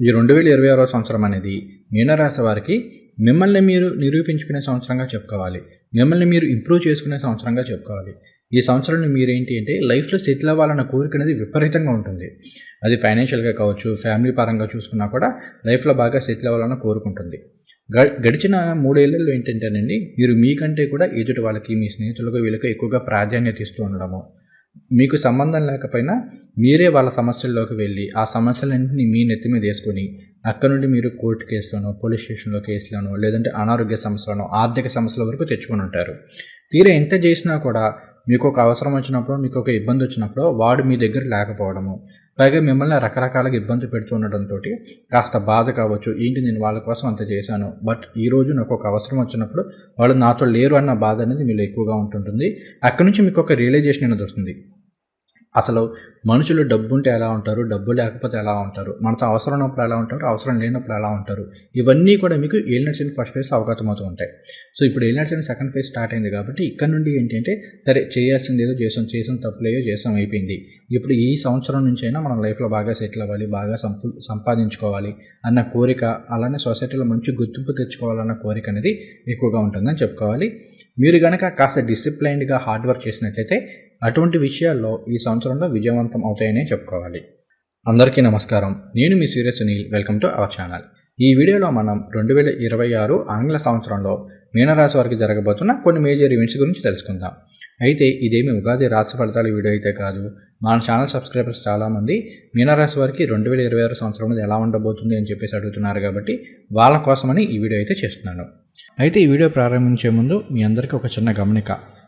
ఈ రెండు వేల ఇరవై ఆరో సంవత్సరం అనేది మీనరాశి వారికి మిమ్మల్ని మీరు నిరూపించుకునే సంవత్సరంగా చెప్పుకోవాలి. మిమ్మల్ని మీరు ఇంప్రూవ్ చేసుకునే సంవత్సరంగా చెప్పుకోవాలి. ఈ సంవత్సరంలో మీరేంటి అంటే లైఫ్లో సెటిల్ అవ్వాలన్న కోరిక అనేది విపరీతంగా ఉంటుంది. అది ఫైనాన్షియల్గా కావచ్చు ఫ్యామిలీ పరంగా చూసుకున్నా కూడా లైఫ్లో బాగా సెటిల్ అవ్వాలన్న కోరుకుంటుంది గ గడిచిన మూడేళ్ళలో ఏంటంటేనండి మీరు మీకంటే కూడా ఎదుటి వాళ్ళకి మీ స్నేహితులకు వీళ్ళకి ఎక్కువగా ప్రాధాన్యత ఇస్తూ ఉండడము. మీకు సంబంధం లేకపోయినా మీరే వాళ్ళ సమస్యల్లోకి వెళ్ళి ఆ సమస్యలన్నింటినీ మీ నెత్తి మీద వేసుకొని అక్కడ నుండి మీరు కోర్టు కేసులను పోలీస్ స్టేషన్లో కేసులను లేదంటే అనారోగ్య సమస్యలను ఆర్థిక సమస్యల వరకు తెచ్చుకొని ఉంటారు. తీరా ఎంత చేసినా కూడా మీకు ఒక అవసరం వచ్చినప్పుడు మీకు ఒక ఇబ్బంది వచ్చినప్పుడు వాడు మీ దగ్గర లేకపోవడము పైగా మిమ్మల్ని రకరకాలుగా ఇబ్బంది పెడుతూ కాస్త బాధ కావచ్చు. ఏంటి నేను వాళ్ళ కోసం అంత చేశాను? బట్ ఈరోజు నాకు ఒక అవసరం వచ్చినప్పుడు వాళ్ళు నాతో లేరు అన్న బాధ అనేది మీలో ఎక్కువగా ఉంటుంటుంది. అక్కడి నుంచి మీకు ఒక రియలైజేషన్ అనేది వస్తుంది. అసలు మనుషులు డబ్బుంటే ఎలా ఉంటారు? డబ్బు లేకపోతే ఎలా ఉంటారు? మనతో అవసరం ఉన్నప్పుడు ఎలా ఉంటారు? అవసరం లేనప్పుడు ఎలా ఉంటారు? ఇవన్నీ కూడా మీకు ఏలినట్స్ ఇన్ ఫస్ట్ ఫేజ్ అవగతమవుతూ ఉంటాయి. సో ఇప్పుడు ఏలినట్స్ ఇన్ సెకండ్ ఫేజ్ స్టార్ట్ అయింది కాబట్టి ఇక్కడ నుండి ఏంటంటే సరే చేయాల్సింది ఏదో చేసాం చేసాం తప్పులేయో చేసాం అయిపోయింది. ఇప్పుడు ఈ సంవత్సరం నుంచైనా మనం లైఫ్లో బాగా సెటిల్ అవ్వాలి బాగా సంపు సంపాదించుకోవాలి అన్న కోరిక అలానే సొసైటీలో మంచి గుర్తింపు తెచ్చుకోవాలన్న కోరిక అనేది ఎక్కువగా ఉంటుందని చెప్పుకోవాలి. మీరు కనుక కాస్త డిసిప్లైన్డ్గా హార్డ్ వర్క్ చేసినట్లయితే అటువంటి విషయాల్లో ఈ సంవత్సరంలో విజయవంతం అవుతాయనే చెప్పుకోవాలి. అందరికీ నమస్కారం. నేను మీ serious Sunil. Welcome to our channel. ఈ వీడియోలో మనం రెండు వేల ఇరవై ఆరు ఆంగ్ల సంవత్సరంలో మీనరాశి వారికి జరగబోతున్న కొన్ని మేజర్ ఈవెంట్స్ గురించి తెలుసుకుందాం. అయితే ఇదేమి ఉగాది రాశి ఫలితాల వీడియో అయితే కాదు. మన ఛానల్ సబ్స్క్రైబర్స్ చాలామంది మీనరాశి వారికి రెండు వేల ఇరవై ఆరు సంవత్సరంలో ఎలా ఉండబోతుంది అని చెప్పేసి అడుగుతున్నారు కాబట్టి వాళ్ళ కోసమని ఈ వీడియో అయితే చేస్తున్నాను. అయితే ఈ వీడియో ప్రారంభించే ముందు మీ అందరికీ ఒక చిన్న గమనిక.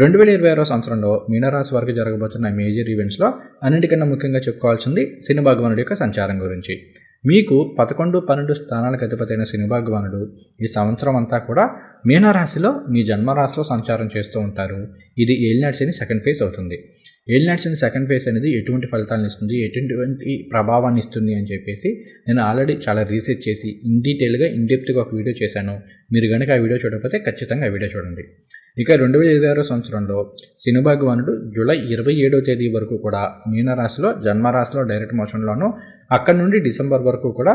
రెండు వేల ఇరవై ఆరో సంవత్సరంలో మీనరాశి వారికి జరగబోతున్న మేజర్ ఈవెంట్స్లో అన్నిటికన్నా ముఖ్యంగా చెప్పుకోవాల్సింది శని భగవానుడి యొక్క సంచారం గురించి. మీకు పదకొండు పన్నెండు స్థానాలకు అధిపతైన శని భగవానుడు ఈ సంవత్సరం అంతా కూడా మీనరాశిలో మీ జన్మరాశిలో సంచారం చేస్తూ ఉంటారు. ఇది ఏలినాటి శని సెకండ్ ఫేజ్ అవుతుంది. ఏలినాటి శని సెకండ్ ఫేజ్ అనేది ఎటువంటి ఫలితాలను ఇస్తుంది ఎటువంటి ప్రభావాన్ని ఇస్తుంది అని చెప్పేసి నేను ఆల్రెడీ చాలా రీసెర్చ్ చేసి ఇన్ డీటెయిల్గా ఇన్ డెప్త్గా ఒక వీడియో చేశాను. మీరు కనుక ఆ వీడియో చూడకపోతే ఖచ్చితంగా ఆ వీడియో చూడండి. ఇక రెండు వేల ఇరవై ఆరో సంవత్సరంలో శని భగవానుడు జూలై ఇరవై ఏడవ తేదీ వరకు కూడా మీనరాశిలో జన్మరాశిలో డైరెక్ట్ మోషన్లోనూ అక్కడి నుండి డిసెంబర్ వరకు కూడా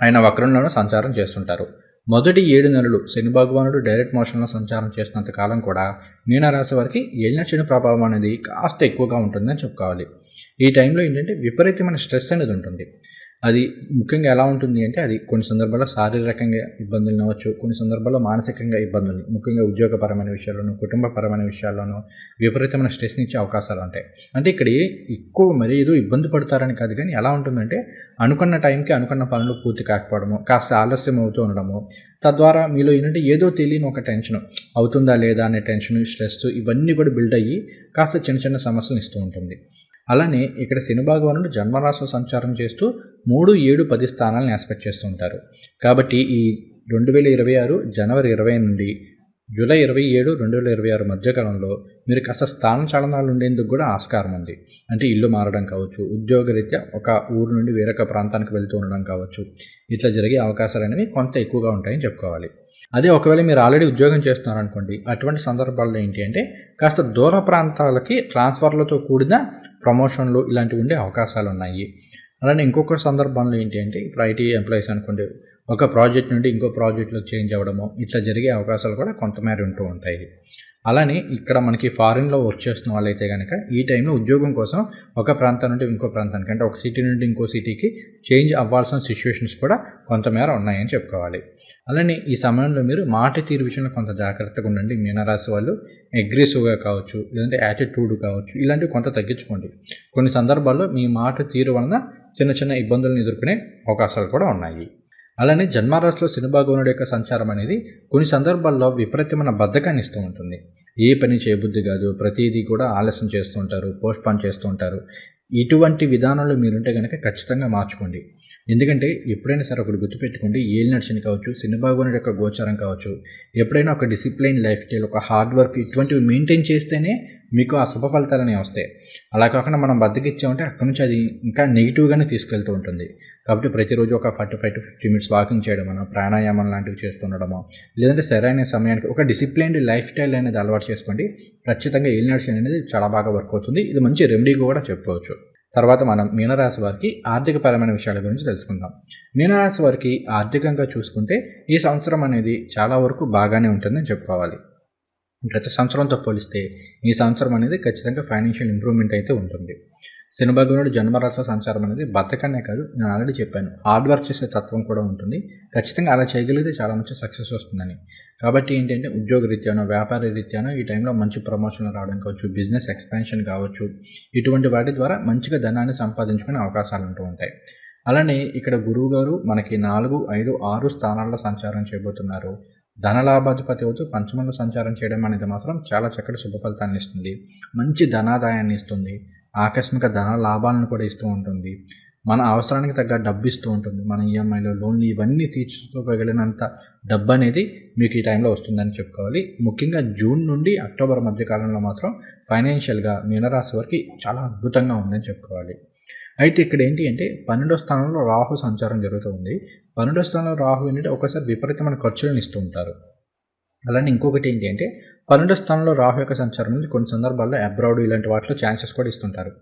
ఆయన వక్రంలోనూ సంచారం చేస్తుంటారు. మొదటి ఏడు నెలలు శని భగవానుడు డైరెక్ట్ మోషన్లో సంచారం చేసినంత కాలం కూడా మీనరాశి వారికి ఏలిన శని ప్రభావం అనేది కాస్త ఎక్కువగా ఉంటుందని చెప్పుకోవాలి. ఈ టైంలో ఏంటంటే విపరీతమైన స్ట్రెస్ అనేది ఉంటుంది. అది ముఖ్యంగా ఎలా ఉంటుంది అంటే అది కొన్ని సందర్భాల్లో శారీరకంగా ఇబ్బందులు అవ్వచ్చు కొన్ని సందర్భాల్లో మానసికంగా ఇబ్బందులు ముఖ్యంగా ఉద్యోగపరమైన విషయాల్లోనూ కుటుంబపరమైన విషయాల్లోనూ విపరీతమైన స్ట్రెస్ని ఇచ్చే అవకాశాలు ఉంటాయి. అంటే ఇక్కడ ఎక్కువ మరీ ఏదో ఇబ్బంది పడతారని కాదు కానీ ఎలా ఉంటుందంటే అనుకున్న టైంకి అనుకున్న పనులు పూర్తి కాకపోవడము కాస్త ఆలస్యం అవుతూ ఉండడము తద్వారా మీలో ఏంటంటే ఏదో తెలియని ఒక టెన్షన్ అవుతుందా లేదా అనే టెన్షన్ స్ట్రెస్ ఇవన్నీ కూడా బిల్డ్ అయ్యి కాస్త చిన్న చిన్న సమస్యలు ఇస్తూ ఉంటుంది. అలానే ఇక్కడ శని భగవానుడు జన్మరాశిలో సంచారం చేస్తూ మూడు ఏడు పది స్థానాలను ఆస్పెక్ట్ చేస్తుంటారు. కాబట్టి ఈ రెండు వేల ఇరవై ఆరు జనవరి ఇరవై నుండి జూలై ఇరవై ఏడు రెండు వేల ఇరవై ఆరు మధ్యకాలంలో మీరు కాస్త స్థాన చలనాలు ఉండేందుకు కూడా ఆస్కారం ఉంది. అంటే ఇల్లు మారడం కావచ్చు ఉద్యోగరీత్యా ఒక ఊరు నుండి వేరొక ప్రాంతానికి వెళ్తూ ఉండడం కావచ్చు. ఇట్లా జరిగే అవకాశాలు అనేవి కొంత ఎక్కువగా ఉంటాయని చెప్పుకోవాలి. అదే ఒకవేళ మీరు ఆల్రెడీ ఉద్యోగం చేస్తున్నారనుకోండి అటువంటి సందర్భాల్లో ఏంటి అంటే కాస్త దూర ప్రాంతాలకి ట్రాన్స్ఫర్లతో కూడిన ప్రమోషన్లు ఇలాంటివి ఉండే అవకాశాలు ఉన్నాయి. అలానే ఇంకొక సందర్భంలో ఏంటి అంటే ఇప్పుడు ఐటీ ఎంప్లాయీస్ అనుకోండి ఒక ప్రాజెక్ట్ నుండి ఇంకో ప్రాజెక్ట్లో చేంజ్ అవ్వడము ఇట్లా జరిగే అవకాశాలు కూడా కొంతమేర ఉంటూ ఉంటాయి. అలానే ఇక్కడ మనకి ఫారిన్లో వర్క్ చేస్తున్న వాళ్ళైతే కనుక ఈ టైంలో ఉద్యోగం కోసం ఒక ప్రాంతం నుండి ఇంకో ప్రాంతానికి అంటే ఒక సిటీ నుండి ఇంకో సిటీకి చేంజ్ అవ్వాల్సిన సిచ్యువేషన్స్ కూడా కొంతమేర ఉన్నాయని చెప్పుకోవాలి. అలానే ఈ సమయంలో మీరు మాట తీరు విషయంలో కొంత జాగ్రత్తగా ఉండండి. మీనరాశి వాళ్ళు అగ్రెసివ్గా కావచ్చు లేదంటే యాటిట్యూడ్ కావచ్చు ఇలాంటివి కొంత తగ్గించుకోండి. కొన్ని సందర్భాల్లో మీ మాట తీరు వలన చిన్న చిన్న ఇబ్బందులను ఎదుర్కొనే అవకాశాలు కూడా ఉన్నాయి. అలానే జన్మరాశిలో సినిమా భగవానుడి యొక్క సంచారం అనేది కొన్ని సందర్భాల్లో విపరీతమైన బద్ధకాన్ని ఇస్తూ ఉంటుంది. ఏ పని చేయబుద్ధి కాదు ప్రతిదీ కూడా ఆలస్యం చేస్తుంటారు పోస్ట్ పోన్ చేస్తూ ఉంటారు. ఇటువంటి విధానంలో మీరుంటే కనుక ఖచ్చితంగా మార్చుకోండి. ఎందుకంటే ఎప్పుడైనా సరే ఒకటి గుర్తుపెట్టుకోండి ఏలి నడిచిన కావచ్చు సినిబాగునుడి యొక్క గోచారం కావచ్చు ఎప్పుడైనా ఒక డిసిప్లైన్ లైఫ్ స్టైల్ ఒక హార్డ్ వర్క్ ఇటువంటివి మెయింటైన్ చేస్తేనే మీకు ఆ శుభ ఫలితాలనే వస్తాయి. అలా కాకుండా మనం బద్దకిచ్చామంటే అక్కడి నుంచి అది ఇంకా నెగిటివ్గానే తీసుకెళ్తూ ఉంటుంది. కాబట్టి ప్రతిరోజు ఒక forty five to fifty minutes walking చేయడం మనం ప్రాణాయామం లాంటివి చేస్తుండడము లేదంటే సరైన సమయానికి ఒక డిసిప్లైన్డ్ లైఫ్ స్టైల్ అనేది అలవాటు చేసుకోండి. ఖచ్చితంగా ఏళ్ళు నడిచిన అనేది చాలా బాగా వర్క్ అవుతుంది. ఇది మంచి రెమెడీ కూడా చెప్పుకోవచ్చు. తర్వాత మనం మీనరాశి వారికి ఆర్థికపరమైన విషయాల గురించి తెలుసుకుందాం. మీనరాశి వారికి ఆర్థికంగా చూసుకుంటే ఈ సంవత్సరం అనేది చాలా వరకు బాగానే ఉంటుందని చెప్పుకోవాలి. గత సంవత్సరంతో పోలిస్తే ఈ సంవత్సరం అనేది ఖచ్చితంగా ఫైనాన్షియల్ ఇంప్రూవ్మెంట్ అయితే ఉంటుంది. శనిభగనుడు జన్మరాశిలో సంచారం అనేది బతకనే కాదు నేను ఆల్రెడీ చెప్పాను. హార్డ్ వర్క్ చేసే తత్వం కూడా ఉంటుంది. ఖచ్చితంగా అలా చేయగలిగితే చాలా మంచి సక్సెస్ వస్తుందని. కాబట్టి ఏంటంటే ఉద్యోగ రీత్యానో వ్యాపార రీత్యానో ఈ టైంలో మంచి ప్రమోషన్లు రావడం కావచ్చు బిజినెస్ ఎక్స్పాన్షన్ కావచ్చు ఇటువంటి వాటి ద్వారా మంచిగా ధనాన్ని సంపాదించుకునే అవకాశాలు ఉంటూ ఉంటాయి. అలానే ఇక్కడ గురువు గారు మనకి నాలుగు ఐదు ఆరు స్థానాల్లో సంచారం చేయబోతున్నారు. ధనలాభాధిపతి అవుతూ పంచమంలో సంచారం చేయడం అనేది మాత్రం చాలా చక్కటి శుభ ఫలితాన్ని ఇస్తుంది. మంచి ధనాదాయాన్ని ఇస్తుంది. ఆకస్మిక ధన లాభాలను కూడా ఇస్తూ ఉంటుంది. మన అవసరానికి తగ్గ డబ్బు ఇస్తూ ఉంటుంది. మన ఈఎంఐలో లోన్లు ఇవన్నీ తీర్చుకోగలిగినంత డబ్బు అనేది మీకు ఈ టైంలో వస్తుందని చెప్పుకోవాలి. ముఖ్యంగా జూన్ నుండి అక్టోబర్ మధ్య కాలంలో మాత్రం ఫైనాన్షియల్గా మీనరాశి వరకు చాలా అద్భుతంగా ఉందని చెప్పుకోవాలి. అయితే ఇక్కడ ఏంటి అంటే పన్నెండో స్థానంలో రాహు సంచారం జరుగుతుంది పన్నెండో స్థానంలో రాహు ఏంటంటే ఒకసారి విపరీతమైన ఖర్చులను ఇస్తూ ఉంటారు. అలానే ఇంకొకటి ఏంటి అంటే పన్నెండో స్థానంలో రాహు యొక్క సంచారం అనేది కొన్ని సందర్భాల్లో అబ్రాడ్ ఇలాంటి వాటిలో ఛాన్సెస్ కూడా ఇస్తుంటారు.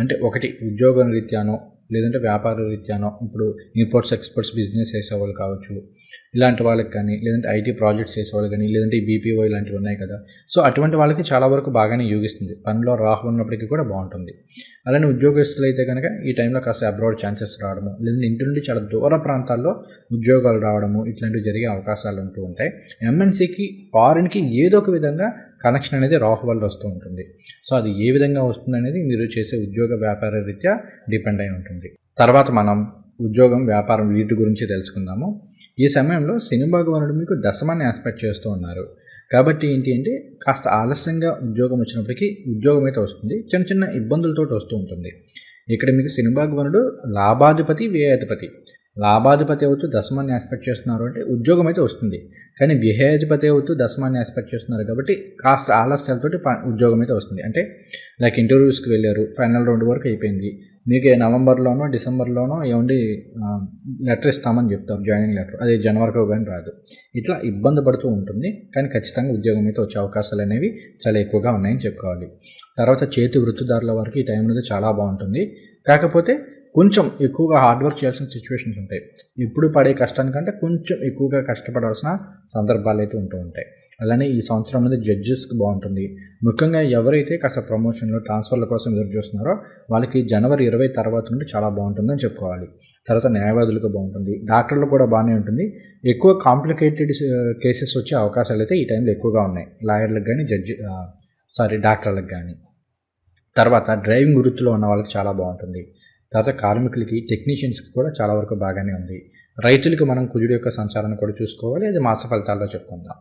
అంటే ఒకటి ఉద్యోగం రీత్యానో లేదంటే వ్యాపార రీత్యానో ఇప్పుడు ఇంపోర్ట్స్ ఎక్స్పోర్ట్స్ బిజినెస్ చేసేవాళ్ళు కావచ్చు ఇలాంటి వాళ్ళకి కానీ లేదంటే ఐటీ ప్రాజెక్ట్స్ చేసేవాళ్ళు కానీ లేదంటే బీపీఓ ఇలాంటివి ఉన్నాయి కదా. సో అటువంటి వాళ్ళకి చాలా వరకు బాగానే యోగిస్తుంది. పనిలో రాహు ఉన్నప్పటికీ కూడా బాగుంటుంది. అలానే ఉద్యోగస్తులు అయితే కనుక ఈ టైంలో కాస్త అబ్రాడ్ ఛాన్సెస్ రావడము లేదంటే ఇంటి నుండి చాలా దూర ప్రాంతాల్లో ఉద్యోగాలు రావడము ఇట్లాంటివి జరిగే అవకాశాలు ఉంటూ ఉంటాయి. ఎంఎన్సీకి ఫారిన్కి ఏదో ఒక విధంగా కనెక్షన్ అనేది రాహు వల్ల వస్తూ ఉంటుంది. సో అది ఏ విధంగా వస్తుంది అనేది మీరు చేసే ఉద్యోగ వ్యాపార రీత్యా డిపెండ్ అయి ఉంటుంది. తర్వాత మనం ఉద్యోగం వ్యాపారం వీటి గురించి తెలుసుకుందాము. ఈ సమయంలో శని భగవానుడు మీకు దశమాన్ని ఆస్పెక్ట్ చేస్తూ ఉన్నారు. కాబట్టి ఏంటి అంటే కాస్త ఆలస్యంగా ఉద్యోగం వచ్చినప్పటికీ ఉద్యోగం అయితే వస్తుంది. చిన్న చిన్న ఇబ్బందులతో వస్తూ ఉంటుంది. ఇక్కడ మీకు శని భగవానుడు లాభాధిపతి వ్యయాధిపతి. లాభాధిపతి అవుతూ దశమాన్ని ఆస్పెక్ట్ చేస్తున్నారు అంటే ఉద్యోగం అయితే వస్తుంది. కానీ వ్యయాధిపతి అవుతూ దశమాన్ని ఆస్పెక్ట్ చేస్తున్నారు కాబట్టి కాస్త ఆలస్యాలతోటి ఉద్యోగం అయితే వస్తుంది. అంటే లైక్ ఇంటర్వ్యూస్కి వెళ్ళారు ఫైనల్ రౌండ్ వరకు అయిపోయింది. మీకు నవంబర్లోనో డిసెంబర్లోనో ఏమండి లెటర్ ఇస్తామని చెప్తారు జాయినింగ్ లెటర్ అది జనవరికో కానీ రాదు. ఇట్లా ఇబ్బంది పడుతూ ఉంటుంది. కానీ ఖచ్చితంగా ఉద్యోగం అయితే వచ్చే అవకాశాలు అనేవి చాలా ఎక్కువగా ఉన్నాయని చెప్పుకోవాలి. తర్వాత చేతి వృత్తిదారుల వరకు ఈ టైం అనేది చాలా బాగుంటుంది. కాకపోతే కొంచెం ఎక్కువగా హార్డ్ వర్క్ చేయాల్సిన సిచ్యువేషన్స్ ఉంటాయి. ఇప్పుడు పడే కష్టానికంటే కొంచెం ఎక్కువగా కష్టపడాల్సిన సందర్భాలు అయితే ఉంటూ ఉంటాయి. అలానే ఈ సంవత్సరం అనేది జడ్జెస్కి బాగుంటుంది. ముఖ్యంగా ఎవరైతే కాస్త ప్రమోషన్లు ట్రాన్స్ఫర్ల కోసం ఎదురు చూస్తున్నారో వాళ్ళకి జనవరి ఇరవై తర్వాత నుండి చాలా బాగుంటుందని చెప్పుకోవాలి. తర్వాత న్యాయవాదులకు బాగుంటుంది. డాక్టర్లు కూడా బాగానే ఉంటుంది. ఎక్కువ కాంప్లికేటెడ్ కేసెస్ uh, వచ్చే అవకాశాలు అయితే ఈ టైంలో ఎక్కువగా ఉన్నాయి. లాయర్లకు కానీ జడ్జి సారీ డాక్టర్లకు కానీ తర్వాత డ్రైవింగ్ వృత్తిలో ఉన్న వాళ్ళకి చాలా బాగుంటుంది. తర్వాత కార్మికులకి టెక్నీషియన్స్కి కూడా చాలా వరకు బాగానే ఉంది. రైతులకు మనం కుజుడు యొక్క సంచారాన్ని కూడా చూసుకోవాలి అది మాస ఫలితాల్లో చెప్పుకుందాం.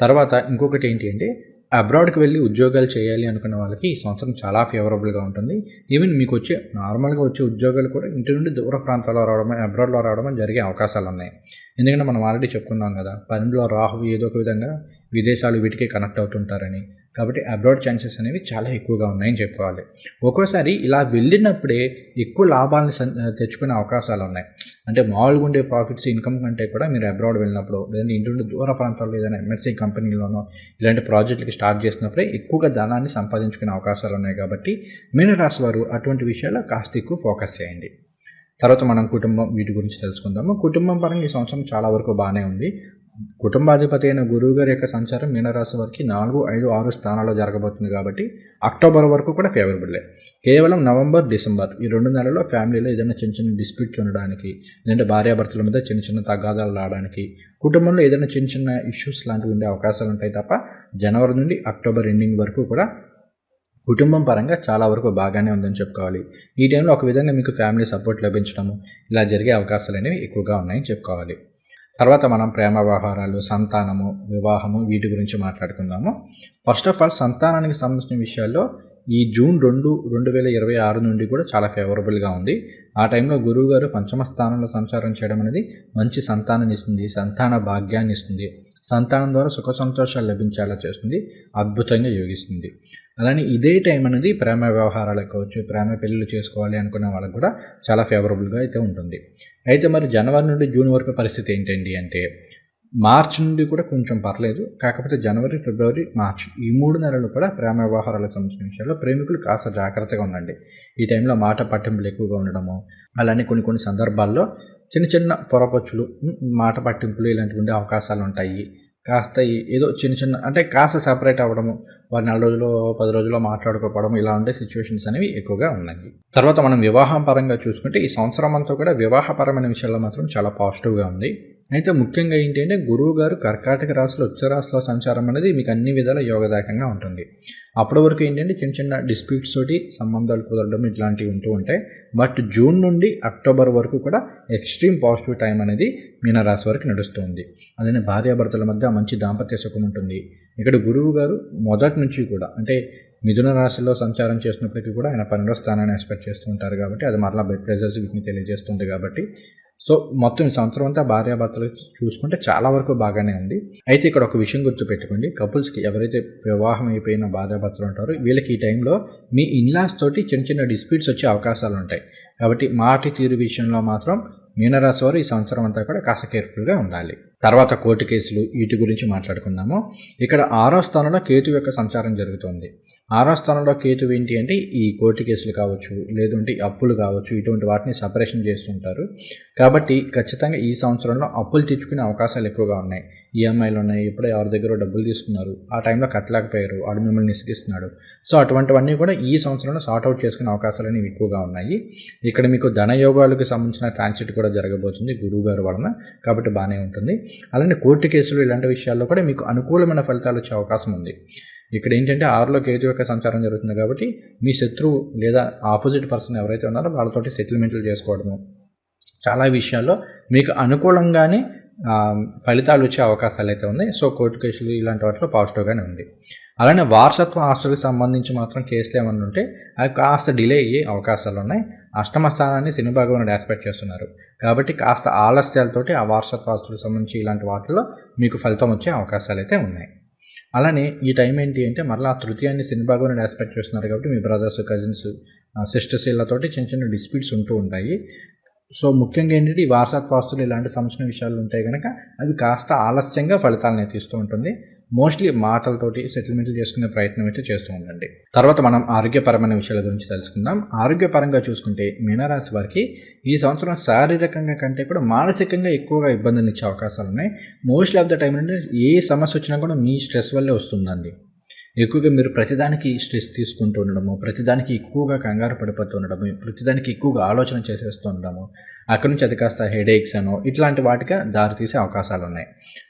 తర్వాత ఇంకొకటి ఏంటి అంటే అబ్రాడ్కి వెళ్ళి ఉద్యోగాలు చేయాలి అనుకున్న వాళ్ళకి ఈ సంవత్సరం చాలా ఫేవరబుల్గా ఉంటుంది. ఈవెన్ మీకు వచ్చే నార్మల్గా వచ్చే ఉద్యోగాలు కూడా ఇంటి నుండి దూర ప్రాంతాల్లో రావడం అబ్రాడ్లో రావడం జరిగే అవకాశాలు ఉన్నాయి. ఎందుకంటే మనం ఆల్రెడీ చెప్పుకున్నాం కదా పనిలో రాహు ఏదో ఒక విధంగా విదేశాలు వీటికి కనెక్ట్ అవుతుంటారని. కాబట్టి అబ్రాడ్ ఛాన్సెస్ అనేవి చాలా ఎక్కువగా ఉన్నాయని చెప్పుకోవాలి. ఒక్కోసారి ఇలా వెళ్ళినప్పుడే ఎక్కువ లాభాలను తెచ్చుకునే అవకాశాలు ఉన్నాయి. అంటే మామూలుగా ఉండే ప్రాఫిట్స్ ఇన్కమ్ కంటే కూడా మీరు అబ్రాడ్ వెళ్ళినప్పుడు లేదంటే ఇంటి దూర ప్రాంతాల్లో ఏదైనా ఎంఎస్సీ కంపెనీలోనో ఇలాంటి ప్రాజెక్టులకి స్టార్ట్ చేసినప్పుడే ఎక్కువగా ధనాన్ని సంపాదించుకునే అవకాశాలు ఉన్నాయి కాబట్టి మీనరాశి వారు అటువంటి విషయాల్లో కాస్త ఎక్కువ ఫోకస్ చేయండి. తర్వాత మనం కుటుంబం వీటి గురించి తెలుసుకుందాము. కుటుంబం పరంగా ఈ సంవత్సరం చాలా వరకు బాగానే ఉంది. కుటుంబాధిపతి అయిన గురువు గారి యొక్క సంచారం మీనరాశి వారికి నాలుగు ఐదు ఆరు స్థానాల్లో జరగబోతుంది కాబట్టి అక్టోబర్ వరకు కూడా ఫేవరబుల్లే కేవలం నవంబర్ డిసెంబర్ ఈ రెండు నెలల్లో ఫ్యామిలీలో ఏదైనా చిన్న చిన్న డిస్ప్యూట్స్ ఉండడానికి లేదంటే భార్యాభర్తల మీద చిన్న చిన్న తగాదాలు రావడానికి కుటుంబంలో ఏదైనా చిన్న చిన్న ఇష్యూస్ లాంటివి ఉండే అవకాశాలు ఉంటాయి తప్ప జనవరి నుండి అక్టోబర్ ఎండింగ్ వరకు కూడా కుటుంబం పరంగా చాలా వరకు బాగానే ఉందని చెప్పుకోవాలి. ఈ టైంలో ఒక విధంగా మీకు ఫ్యామిలీ సపోర్ట్ లభించడము ఇలా జరిగే అవకాశాలు అనేవి ఎక్కువగా ఉన్నాయని చెప్పుకోవాలి. తర్వాత మనం ప్రేమ వ్యవహారాలు సంతానము వివాహము వీటి గురించి మాట్లాడుకుందాము. ఫస్ట్ ఆఫ్ ఆల్ సంతానానికి సంబంధించిన విషయాల్లో ఈ జూన్ రెండు రెండు వేల ఇరవై ఆరు నుండి కూడా చాలా ఫేవరబుల్గా ఉంది. ఆ టైంలో గురువు గారు పంచమ స్థానంలో సంచారం చేయడం అనేది మంచి సంతానాన్ని ఇస్తుంది సంతాన భాగ్యాన్ని ఇస్తుంది. సంతానం ద్వారా సుఖ సంతోషాలు లభించేలా చేస్తుంది అద్భుతంగా యోగిస్తుంది. అలానే ఇదే టైం అనేది ప్రేమ వ్యవహారాలకు కావచ్చు ప్రేమ పెళ్ళిళ్ళు చేసుకోవాలి అనుకునే వాళ్ళకి కూడా చాలా ఫేవరబుల్గా అయితే ఉంటుంది. అయితే మరి జనవరి నుండి జూన్ వరకు పరిస్థితి ఏంటండి అంటే మార్చ్ నుండి కూడా కొంచెం పర్లేదు. కాకపోతే జనవరి ఫిబ్రవరి మార్చ్ ఈ మూడు నెలలు కూడా ప్రేమ వ్యవహారాలకు సంబంధించిన విషయాల్లో ప్రేమికులు కాస్త జాగ్రత్తగా ఉండండి. ఈ టైంలో మాట పట్టింపులు ఎక్కువగా ఉండడము అలానే కొన్ని కొన్ని సందర్భాల్లో చిన్న చిన్న పొరపచ్చులు మాట పట్టింపులు ఇలాంటివి ఉండే అవకాశాలు ఉంటాయి. కాస్త ఏదో చిన్న చిన్న అంటే కాస్త సపరేట్ అవ్వడము వారు నెల రోజులు పది రోజుల్లో మాట్లాడుకోవడం ఇలా ఉండే సిచ్యువేషన్స్ అనేవి ఎక్కువగా ఉన్నాయి. తర్వాత మనం వివాహం పరంగా చూసుకుంటే ఈ సంవత్సరం అంతా కూడా వివాహపరమైన విషయాల్లో మాత్రం చాలా పాజిటివ్గా ఉంది. అయితే ముఖ్యంగా ఏంటంటే గురువు గారు కర్కాటక రాశిలో ఉచ్చరాశిలో సంచారం అనేది మీకు అన్ని విధాల యోగదాయకంగా ఉంటుంది. అప్పటి వరకు ఏంటంటే చిన్న చిన్న డిస్ప్యూట్స్ తోటి సంబంధాలు కుదరడం ఇట్లాంటివి ఉంటూ ఉంటాయి. బట్ జూన్ నుండి అక్టోబర్ వరకు కూడా ఎక్స్ట్రీమ్ పాజిటివ్ టైం అనేది మీనరాశి వరకు నడుస్తుంది అలానే భార్యాభర్తల మధ్య మంచి దాంపత్య సుఖం ఉంటుంది. ఇక్కడ గురువు గారు మొదటి నుంచి కూడా అంటే మిథున రాశిలో సంచారం చేసినప్పటికీ కూడా ఆయన పన్నెండో స్థానాన్ని ఎక్స్పెక్ట్ చేస్తూ ఉంటారు కాబట్టి అది మరలా బెడ్ ప్రెజర్స్ వీటిని తెలియజేస్తుంది కాబట్టి. సో మొత్తం ఈ సంవత్సరం అంతా భార్యాభర్తలు చూసుకుంటే చాలా వరకు బాగానే ఉంది. అయితే ఇక్కడ ఒక విషయం గుర్తుపెట్టుకోండి కపుల్స్కి ఎవరైతే వివాహం అయిపోయిన భార్యాభర్తలు ఉంటారో వీళ్ళకి ఈ టైంలో మీ ఇన్లాస్ తోటి చిన్న చిన్న డిస్ప్యూట్స్ వచ్చే అవకాశాలు ఉంటాయి. కాబట్టి మాటి తీరు విషయంలో మాత్రం మీనరాశి వారు ఈ సంవత్సరం అంతా కూడా కాస్త కేర్ఫుల్గా ఉండాలి. తర్వాత కోర్టు కేసులు వీటి గురించి మాట్లాడుకుందాము. ఇక్కడ ఆరో స్థానంలో కేతు యొక్క సంచారం జరుగుతుంది. ఆరో స్థానంలో కేతు ఏంటి అంటే ఈ కోర్టు కేసులు కావచ్చు లేదంటే అప్పులు కావచ్చు ఇటువంటి వాటిని సపరేషన్ చేస్తుంటారు. కాబట్టి ఖచ్చితంగా ఈ సంవత్సరంలో అప్పులు తెచ్చుకునే అవకాశాలు ఎక్కువగా ఉన్నాయి. ఈఎంఐలు ఉన్నాయి ఎప్పుడో ఎవరి దగ్గర డబ్బులు తీసుకున్నారు ఆ టైంలో కట్టలేకపోయారు వాడు మిమ్మల్ని నిసిగిస్తున్నాడు సో అటువంటివన్నీ కూడా ఈ సంవత్సరంలో సార్ట్ అవుట్ చేసుకునే అవకాశాలు అనేవి ఎక్కువగా ఉన్నాయి. ఇక్కడ మీకు ధనయోగాలకు సంబంధించిన ట్రాన్సిట్ కూడా జరగబోతుంది గురువు గారు వలన కాబట్టి బాగానే ఉంటుంది. అలానే కోర్టు కేసులు ఇలాంటి విషయాల్లో కూడా మీకు అనుకూలమైన ఫలితాలు వచ్చే అవకాశం ఉంది. ఇక్కడ ఏంటంటే ఆరులో కేతు యొక్క సంచారం జరుగుతుంది కాబట్టి మీ శత్రువు లేదా ఆపోజిట్ పర్సన్ ఎవరైతే ఉన్నారో వాళ్ళతోటి సెటిల్మెంట్లు చేసుకోవడము. చాలా విషయాల్లో మీకు అనుకూలంగానే ఫలితాలు వచ్చే అవకాశాలు అయితే ఉన్నాయి. సో కోర్టు కేసులు ఇలాంటి వాటిలో పాజిటివ్గానే ఉంది. అలానే వారసత్వ ఆస్తులకు సంబంధించి మాత్రం కేసులు ఏమన్నా ఉంటే అవి కాస్త డిలే అయ్యే అవకాశాలు ఉన్నాయి. అష్టమ స్థానాన్ని శని భగవానుడు ఆస్పెక్ట్ చేస్తున్నారు. కాబట్టి కాస్త ఆలస్యాలతోటి ఆ వారసత్వ ఆస్తులకు సంబంధించి ఇలాంటి వాటిలో మీకు ఫలితం వచ్చే అవకాశాలు అయితే ఉన్నాయి. అలానే ఈ టైం ఏంటి అంటే మరలా ఆ తృతీయాన్ని శని ఆస్పెక్ట్ చేస్తున్నారు కాబట్టి మీ బ్రదర్స్ కజిన్స్ సిస్టర్స్ ఇళ్ళతోటి చిన్న చిన్న డిస్ప్యూట్స్ ఉంటూ ఉంటాయి. సో ముఖ్యంగా ఏంటంటే ఈ వారసత్వాస్తులు ఇలాంటి సంబంధించిన విషయాలు ఉంటాయి కనుక అవి కాస్త ఆలస్యంగా ఫలితాలను తీస్తూ ఉంటుంది. మోస్ట్లీ మాటలతోటి సెటిల్మెంట్లు చేసుకునే ప్రయత్నం అయితే చేస్తూ ఉండండి. తర్వాత మనం ఆరోగ్యపరమైన విషయాల గురించి తెలుసుకుందాం. ఆరోగ్యపరంగా చూసుకుంటే మీనరాశి వారికి ఈ సంవత్సరం శారీరకంగా కంటే కూడా మానసికంగా ఎక్కువగా ఇబ్బందులు ఇచ్చే అవకాశాలు ఉన్నాయి. మోస్ట్లీ ఆఫ్ ద టైం అంటే ఏ సమస్య వచ్చినా కూడా మీ స్ట్రెస్ వల్లే వస్తుందండి. ఎక్కువగా మీరు ప్రతిదానికి స్ట్రెస్ తీసుకుంటూ ఉండడము ప్రతిదానికి ఎక్కువగా కంగారు పడిపోతూ ఉండడము ప్రతిదానికి ఎక్కువగా ఆలోచన చేసేస్తూ ఉండడము అక్కడి నుంచి అది కాస్త హెడేక్స్ అనో ఇట్లాంటి వాటిగా దారితీసే అవకాశాలు ఉన్నాయి.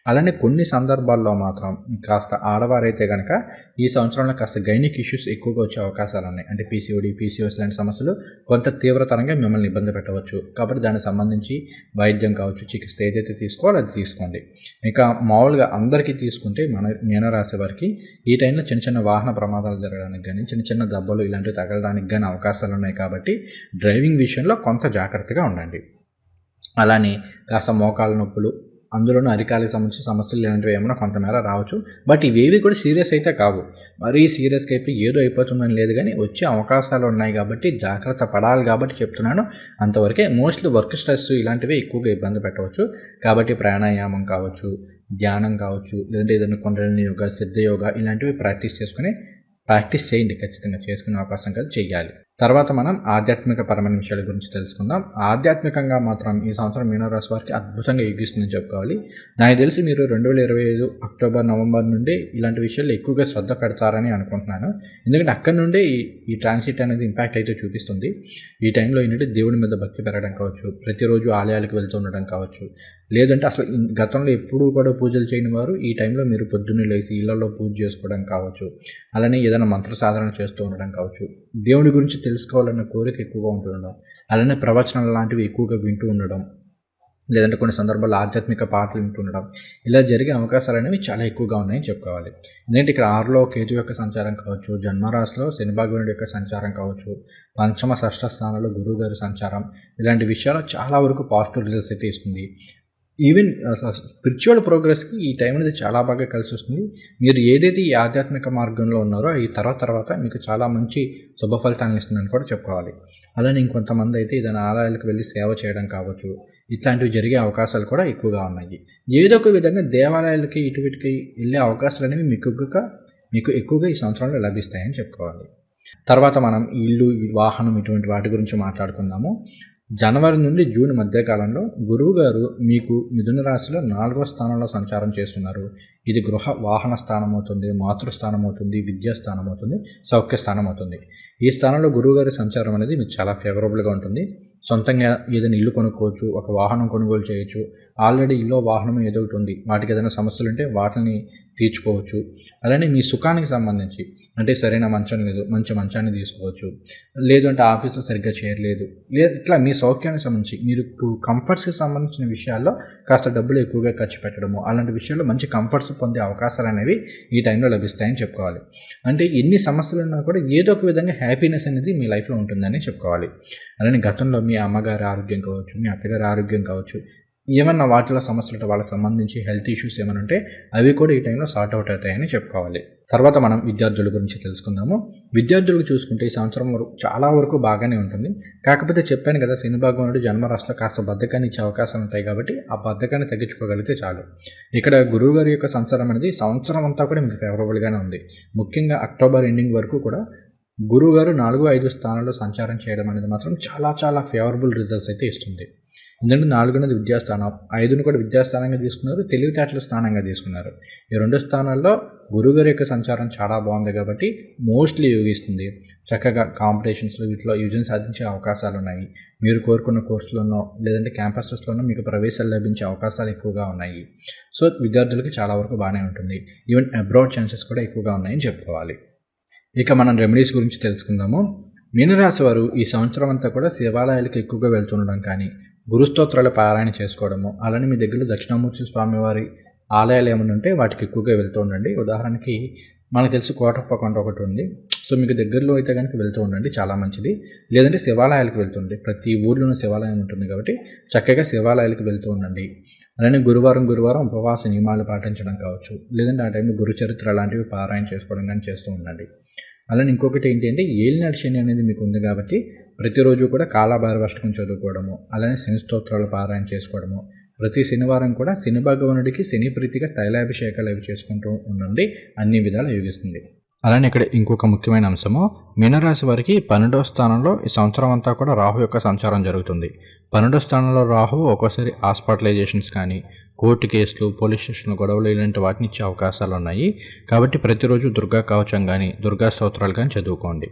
అలానే కొన్ని సందర్భాల్లో మాత్రం కాస్త ఆడవారైతే కనుక ఈ సంవత్సరంలో కాస్త గైనిక్ ఇష్యూస్ ఎక్కువగా వచ్చే అవకాశాలు ఉన్నాయి. అంటే పీసీఓడి పీసీఓస్ లాంటి సమస్యలు కొంత తీవ్రతరంగా మిమ్మల్ని ఇబ్బంది పెట్టవచ్చు. కాబట్టి దానికి సంబంధించి వైద్యం కావచ్చు చికిత్స ఏదైతే తీసుకోవాలో అది తీసుకోండి. ఇంకా మామూలుగా అందరికీ తీసుకుంటే మన మీనరాశి వారికి ఈ టైంలో చిన్న చిన్న వాహన ప్రమాదాలు జరగడానికి కానీ చిన్న చిన్న దెబ్బలు ఇలాంటివి తగలడానికి కానీ అవకాశాలు ఉన్నాయి కాబట్టి డ్రైవింగ్ విషయంలో కొంత జాగ్రత్తగా ఉండండి. అలానే కాస్త మోకాళ్ళ నొప్పులు అందులోనూ అధికారులకు సంబంధించిన సమస్యలు ఇలాంటివి ఏమైనా కొంతమేర రావచ్చు. బట్ ఇవేవి కూడా సీరియస్ అయితే కావు. మరీ సీరియస్గా అయితే ఏదో అయిపోతుందని లేదు కానీ వచ్చే అవకాశాలు ఉన్నాయి కాబట్టి జాగ్రత్త పడాలి కాబట్టి చెప్తున్నాను. అంతవరకే మోస్ట్లీ వర్క్ స్ట్రెస్ ఇలాంటివి ఎక్కువగా ఇబ్బంది పెట్టవచ్చు. కాబట్టి ప్రాణాయామం కావచ్చు ధ్యానం కావచ్చు లేదంటే ఏదైనా కొండలని యోగా సిద్ధ యోగా ఇలాంటివి ప్రాక్టీస్ చేసుకుని ప్రాక్టీస్ చేయండి ఖచ్చితంగా చేసుకునే అవకాశం కలిసి చేయాలి. తర్వాత మనం ఆధ్యాత్మిక పరమైన విషయాల గురించి తెలుసుకుందాం. ఆధ్యాత్మికంగా మాత్రం ఈ సంవత్సరం మీనరాశి వారికి అద్భుతంగా యోగిస్తుందని చెప్పుకోవాలి. నాకు తెలిసి మీరు రెండు వేల ఇరవై ఐదు అక్టోబర్ నవంబర్ నుండి ఇలాంటి విషయాలు ఎక్కువగా శ్రద్ధ పెడతారని అనుకుంటున్నాను. ఎందుకంటే అక్కడ నుండి ఈ ఈ ట్రాన్సిట్ అనేది ఇంపాక్ట్ అయితే చూపిస్తుంది. ఈ టైంలో ఏంటంటే దేవుడి మీద భక్తి పెరగడం కావచ్చు ప్రతిరోజు ఆలయాలకు వెళ్తూ ఉండడం కావచ్చు లేదంటే అసలు గతంలో ఎప్పుడూ కూడా పూజలు చేయని వారు ఈ టైంలో మీరు పొద్దున్నే లేచి ఇళ్ళలో పూజ చేసుకోవడం కావచ్చు. అలానే ఏదైనా మంత్ర సాధన చేస్తూ ఉండడం కావచ్చు. దేవుడి గురించి తెలుసుకోవాలన్న కోరిక ఎక్కువగా ఉంటుండడం. అలానే ప్రవచనాలు లాంటివి ఎక్కువగా వింటూ ఉండడం. లేదంటే కొన్ని సందర్భాల్లో ఆధ్యాత్మిక పాటలు వింటుండడం ఇలా జరిగే అవకాశాలు అనేవి చాలా ఎక్కువగా ఉన్నాయని చెప్పుకోవాలి. ఎందుకంటే ఇక్కడ ఆరులో కేతు యొక్క సంచారం కావచ్చు జన్మరాశిలో శనిభాగవనుడి యొక్క సంచారం కావచ్చు పంచమ షష్ఠ స్థానంలో గురువు గారి సంచారం ఇలాంటి విషయాలు చాలా వరకు పాజిటివ్ రిజల్ట్స్ అయితే ఇస్తుంది. ఈవెన్ స్పిరిచువల్ ప్రోగ్రెస్కి ఈ టైం అనేది చాలా బాగా కలిసి వస్తుంది. మీరు ఏదైతే ఈ ఆధ్యాత్మిక మార్గంలో ఉన్నారో ఈ తర్వాత తర్వాత మీకు చాలా మంచి శుభ ఫలితాన్ని ఇస్తుందని కూడా చెప్పుకోవాలి. అలానే ఇంకొంతమంది అయితే ఏదైనా ఆలయాలకు వెళ్ళి సేవ చేయడం కావచ్చు ఇట్లాంటివి జరిగే అవకాశాలు కూడా ఎక్కువగా ఉన్నాయి. ఏదో ఒక విధంగా దేవాలయాలకి ఇటువిటికి వెళ్ళే అవకాశాలు అనేవి మీకు ఎక్కువగా మీకు ఎక్కువగా ఈ సంవత్సరంలో లభిస్తాయని చెప్పుకోవాలి. తర్వాత మనం ఇల్లు వాహనం ఇటువంటి వాటి గురించి మాట్లాడుకుందాము. జనవరి నుండి జూన్ మధ్యకాలంలో గురువు గారు మీకు మిథున రాశిలో నాలుగో స్థానంలో సంచారం చేస్తున్నారు. ఇది గృహ వాహన స్థానం అవుతుంది మాతృస్థానం అవుతుంది విద్యా స్థానం అవుతుంది సౌఖ్య స్థానం అవుతుంది. ఈ స్థానంలో గురువు గారి సంచారం అనేది మీకు చాలా ఫేవరబుల్గా ఉంటుంది. సొంతంగా ఏదైనా ఇల్లు కొనుక్కోవచ్చు ఒక వాహనం కొనుగోలు చేయొచ్చు. ఆల్రెడీ ఇల్లు వాహనం ఏదో ఒకటి ఉంది. వాటికి ఏదైనా సమస్యలు ఉంటే వాటిని తీర్చుకోవచ్చు. అలానే మీ సుఖానికి సంబంధించి అంటే సరైన మంచం లేదు మంచి మంచాన్ని తీసుకోవచ్చు. లేదు అంటే ఆఫీస్లో సరిగ్గా చేయలేదు లేదు ఇట్లా మీ సౌఖ్యానికి సంబంధించి మీరు కంఫర్ట్స్కి సంబంధించిన విషయాల్లో కాస్త డబ్బులు ఎక్కువగా ఖర్చు పెట్టడము అలాంటి విషయాల్లో మంచి కంఫర్ట్స్ పొందే అవకాశాలు అనేవి ఈ టైంలో లభిస్తాయని చెప్పుకోవాలి. అంటే ఎన్ని సమస్యలు ఉన్నా కూడా ఏదో ఒక విధంగా హ్యాపీనెస్ అనేది మీ లైఫ్లో ఉంటుందని చెప్పుకోవాలి. అలానే గతంలో మీ అమ్మగారి ఆరోగ్యం కావచ్చు మీ అత్తగారి ఆరోగ్యం కావచ్చు ఏమన్నా వాటిలో సమస్యలు వాళ్ళకి సంబంధించి హెల్త్ ఇష్యూస్ ఏమైనా ఉంటే అవి కూడా ఈ టైంలో సార్ట్ అవుట్ అవుతాయని చెప్పుకోవాలి. తర్వాత మనం విద్యార్థుల గురించి తెలుసుకుందాము. విద్యార్థులకు చూసుకుంటే ఈ సంవత్సరం వరకు చాలా వరకు బాగానే ఉంటుంది. కాకపోతే చెప్పాను కదా శని భగవానుడు జన్మరాశిలో కాస్త బద్ధకాన్ని ఇచ్చే అవకాశాలు ఉంటాయి కాబట్టి ఆ బద్ధకాన్ని తగ్గించుకోగలిగితే చాలు. ఇక్కడ గురువు గారి యొక్క సంవత్సరం అనేది సంవత్సరం అంతా కూడా మీకు ఫేవరబుల్గానే ఉంది. ముఖ్యంగా అక్టోబర్ ఎండింగ్ వరకు కూడా గురువు గారు నాలుగు ఐదు స్థానాల్లో సంచారం చేయడం అనేది మాత్రం చాలా చాలా ఫేవరబుల్ రిజల్ట్స్ అయితే ఇస్తుంది. ఎందుకంటే నాలుగున్నది విద్యాస్థానం ఐదును కూడా విద్యాస్థానంగా తీసుకున్నారు తెలివితేటల స్థానంగా తీసుకున్నారు. ఈ రెండు స్థానాల్లో గురుగారి యొక్క సంచారం చాలా బాగుంది కాబట్టి మోస్ట్లీ యోగిస్తుంది. చక్కగా కాంపిటీషన్స్లో వీటిలో యూజన్ సాధించే అవకాశాలు ఉన్నాయి. మీరు కోరుకున్న కోర్సులోనో లేదంటే క్యాంపసెస్లోనో మీకు ప్రవేశాలు లభించే అవకాశాలు ఎక్కువగా ఉన్నాయి. సో విద్యార్థులకు చాలా వరకు బాగానే ఉంటుంది. ఈవెన్ అబ్రాడ్ ఛాన్సెస్ కూడా ఎక్కువగా ఉన్నాయని చెప్పుకోవాలి. ఇక మనం రెమెడీస్ గురించి తెలుసుకుందాము. మీనరాశి వారు ఈ సంవత్సరం అంతా కూడా శివాలయాలకు ఎక్కువగా వెళ్తుండడం కానీ గురుస్తోత్రాలు పారాయణ చేసుకోవడము అలానే మీ దగ్గరలో దక్షిణామూర్తి స్వామివారి ఆలయాలు ఏమైనా ఉంటే వాటికి ఎక్కువగా వెళ్తూ ఉండండి. ఉదాహరణకి మనకు తెలిసి కోటప్ప కొండ ఒకటి ఉంది. సో మీకు దగ్గరలో అయితే కనుక వెళ్తూ ఉండండి చాలా మంచిది. లేదంటే శివాలయాలకు వెళ్తుండే ప్రతి ఊర్లోనూ శివాలయం ఉంటుంది కాబట్టి చక్కగా శివాలయాలకు వెళ్తూ ఉండండి. అలానే గురువారం గురువారం ఉపవాస నియమాలు పాటించడం కావచ్చు. లేదంటే ఆ టైంలో గురు చరిత్ర లాంటివి పారాయణ చేసుకోవడం కానీ చేస్తూ ఉండండి. అలానే ఇంకొకటి ఏంటి అంటే ఏలినాడు శని అనేది మీకు ఉంది కాబట్టి ప్రతిరోజు కూడా కాలాభైరవాష్టకం చదువుకోవడము అలానే శని స్తోత్రాలు పారాయణ చేసుకోవడము. ప్రతి శనివారం కూడా శని భగవానుడికి శని ప్రీతిగా తైలాభిషేకాలు అవి చేసుకుంటూ ఉండండి. అన్ని విధాలు యోగిస్తుంది. అలానే ఇక్కడ ఇంకొక ముఖ్యమైన అంశము. మీనరాశి వారికి పన్నెండవ స్థానంలో ఈ సంవత్సరం అంతా కూడా రాహు యొక్క సంచారం జరుగుతుంది. పన్నెండవ స్థానంలో రాహు ఒక్కోసారి హాస్పిటలైజేషన్స్ కానీ కోర్టు కేసులు పోలీస్ స్టేషన్లు గొడవలు ఇలాంటి వాటిని ఇచ్చే అవకాశాలు ఉన్నాయి. కాబట్టి ప్రతిరోజు దుర్గా కవచం కానీ దుర్గా స్తోత్రాలు కానీ చదువుకోండి.